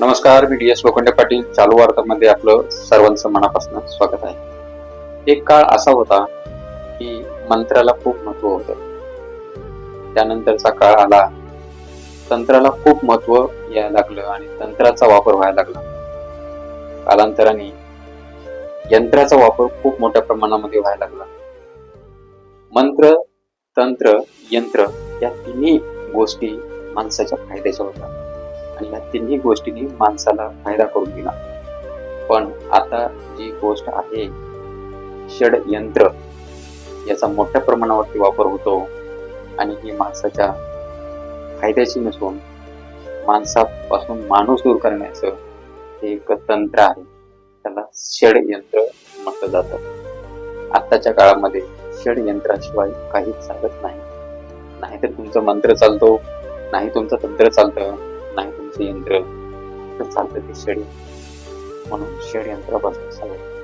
नमस्कार मी D S Lokhande Patil. चालू वार्तामध्ये आपलं सर्वांचं मनापासून स्वागत आहे. एक काळ असा होता की मंत्राला खूप महत्त्व होतं. त्यानंतरचा काळ आला. तंत्राला खूप महत्त्व यायला लागलं आणि तंत्राचा वापर व्हायला लागला. कालांतराने यंत्राचा वापर खूप मोठ्या प्रमाणामध्ये व्हायला लागला. मंत्र तंत्र यंत्र या तिन्ही गोष्टी माणसाच्या फायद्याच्या होत्या. आणि या तिन्ही गोष्टींनी माणसाला फायदा करून दिला. पण आता जी गोष्ट आहे षडयंत्र याचा मोठ्या प्रमाणावरती वापर होतो आणि ही माणसाच्या फायद्याची नसून माणसापासून माणूस दूर करण्याचं हे एक तंत्र आहे. त्याला षडयंत्र म्हटलं जातं. आत्ताच्या काळामध्ये षडयंत्राशिवाय काहीच चालत नाही. नाहीतर तुमचं मंत्र चालतो नाही तुमचं तंत्र चालतं. नाही तुमचं यंत्र चालतं ते षडयंत्र म्हणून षडयंत्रापासून सावध